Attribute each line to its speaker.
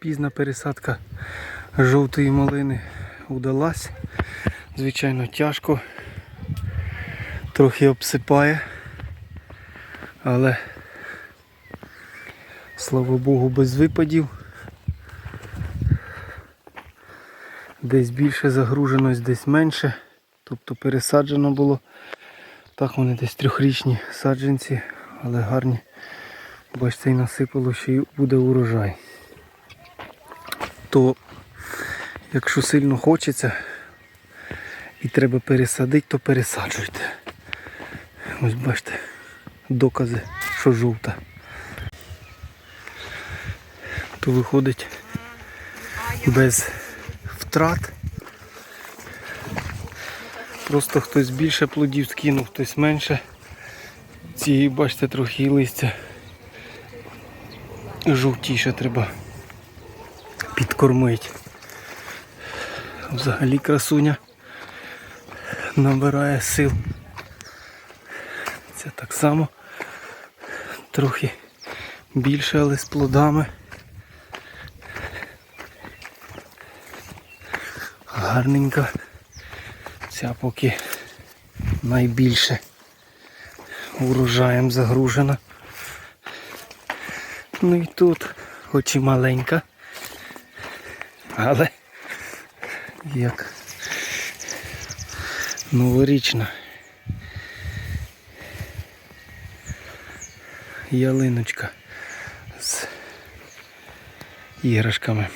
Speaker 1: пізна пересадка жовтої малини удалась. Звичайно, тяжко. Трохи обсипає. Але слава Богу, без випадів. Десь більше загруженість, десь менше. Тобто пересаджено було. Так вони десь трьохрічні саджанці, але гарні. Бачите, і насипало, що й буде урожай. То, якщо сильно хочеться і треба пересадити, то пересаджуйте. Ось бачите, докази, що жовта. То виходить без втрат. Просто хтось більше плодів скинув, хтось менше. Ці, бачите, трохи листя жовтіше треба підкормити. Взагалі красуня набирає сил. Це так само трохи більше, але з плодами. Гарненька. Ця поки найбільше урожаєм загружена. Ну і тут, хоч і маленька, але як новорічна ялиночка з іграшками.